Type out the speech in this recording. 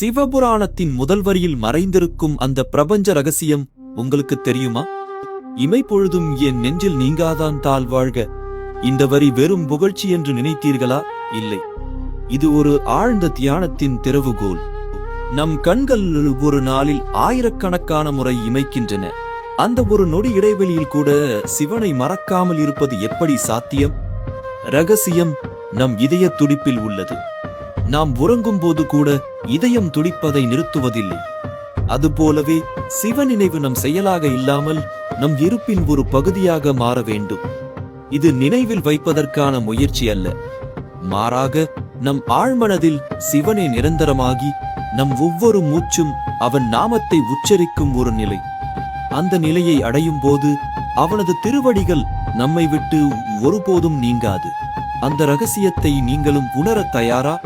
சிவபுராணத்தின் முதல் வரியில் மறைந்திருக்கும் அந்த பிரபஞ்ச ரகசியம் உங்களுக்கு தெரியுமா? இமைப்பொழுதும் என் நெஞ்சில் நீங்காதான் தாள் வாழ்க. இந்த வரி வெறும் புகழ்ச்சி என்று நினைத்தீர்களா? இல்லை. இது ஒரு ஆழ்ந்த தியானத்தின் திறவுகோல். நம் கண்கள் ஒரு நாளில் ஆயிரக்கணக்கான முறை இமைக்கின்றன. அந்த ஒரு நொடி இடைவெளியில் கூட சிவனை மறக்காமல் இருப்பது எப்படி சாத்தியம்? ரகசியம் நம் இதய துடிப்பில் உள்ளது. நாம் உறங்கும் போது கூட இதயம் துடிப்பதை நிறுத்துவதில்லை. அதுபோலவே சிவ நினைவு நம் செயலாக இல்லாமல் நம் இருப்பின் ஒரு பகுதியாக மாற வேண்டும். இது நினைவில் வைப்பதற்கான முயற்சி அல்ல. மாறாக நம் ஆழ்மனதில் சிவனே நிரந்தரமாகி நம் ஒவ்வொரு மூச்சும் அவன் நாமத்தை உச்சரிக்கும் ஒரு நிலை. அந்த நிலையை அடையும் போது அவனது திருவடிகள் நம்மை விட்டு ஒருபோதும் நீங்காது. அந்த ரகசியத்தை நீங்களும் உணரத் தயாரா?